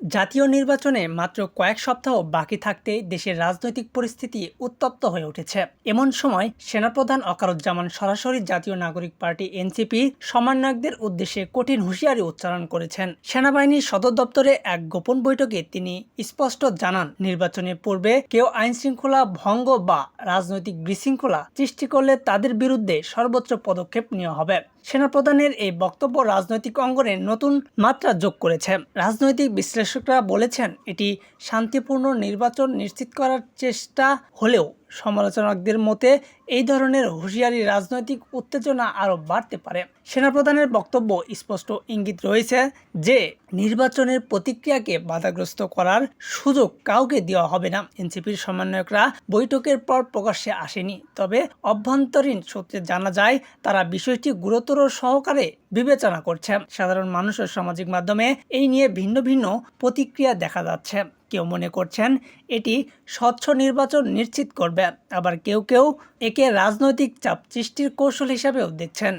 জাতীয় নির্বাচনে মাত্র কয়েক সপ্তাহ বাকি থাকতে দেশের রাজনৈতিক পরিস্থিতি উত্তপ্ত হয়ে উঠেছে। এমন সময় সেনাপ্রধান অকারুজ্জামান সরাসরি জাতীয় নাগরিক পার্টি এনসিপি সমন্বয়কদের উদ্দেশ্যে কঠিন হুঁশিয়ারি উচ্চারণ করেছেন। সেনাবাহিনীর সদর দপ্তরে এক গোপন বৈঠকে তিনি স্পষ্ট জানান, নির্বাচনের পূর্বে কেউ আইন শৃঙ্খলা ভঙ্গ বা রাজনৈতিক বিশৃঙ্খলা সৃষ্টি করলে তাদের বিরুদ্ধে সর্বোচ্চ পদক্ষেপ নেওয়া হবে। সেনাপ্রধানের এই বক্তব্য রাজনৈতিক অঙ্গনে নতুন মাত্রা যোগ করেছে। রাজনৈতিক বিশ্লেষকরা বলেছেন এটি শান্তিপূর্ণ নির্বাচন নিশ্চিত করার চেষ্টা হলেও সমালোচকদের মতে, এই ধরনের হুঁশিয়ারি রাজনৈতিক উত্তেজনা আরও বাড়তে পারে। সেনাপ্রধানের বক্তব্য স্পষ্ট ইঙ্গিত রয়েছে যে, নির্বাচনের প্রতিক্রিয়াকে বাধাগ্রস্ত করার সুযোগ কাউকে দেওয়া হবে না। এনসিপির সমন্বয়করা বৈঠকের পর প্রকাশ্যে আসেনি। তবে অভ্যন্তরীণ সূত্রে জানা যায়, তারা বিষয়টি গুরুতর সহকারে বিবেচনা করছে। সাধারণ মানুষের সামাজিক মাধ্যমে এই নিয়ে ভিন্ন ভিন্ন প্রতিক্রিয়া দেখা যাচ্ছে। কেউ মনে করছেন এটি স্বচ্ছ নির্বাচন নিশ্চিত করবে, আবার কেউ কেউ একে রাজনৈতিক চাপ সৃষ্টির কৌশল হিসাবেও দেখছেন।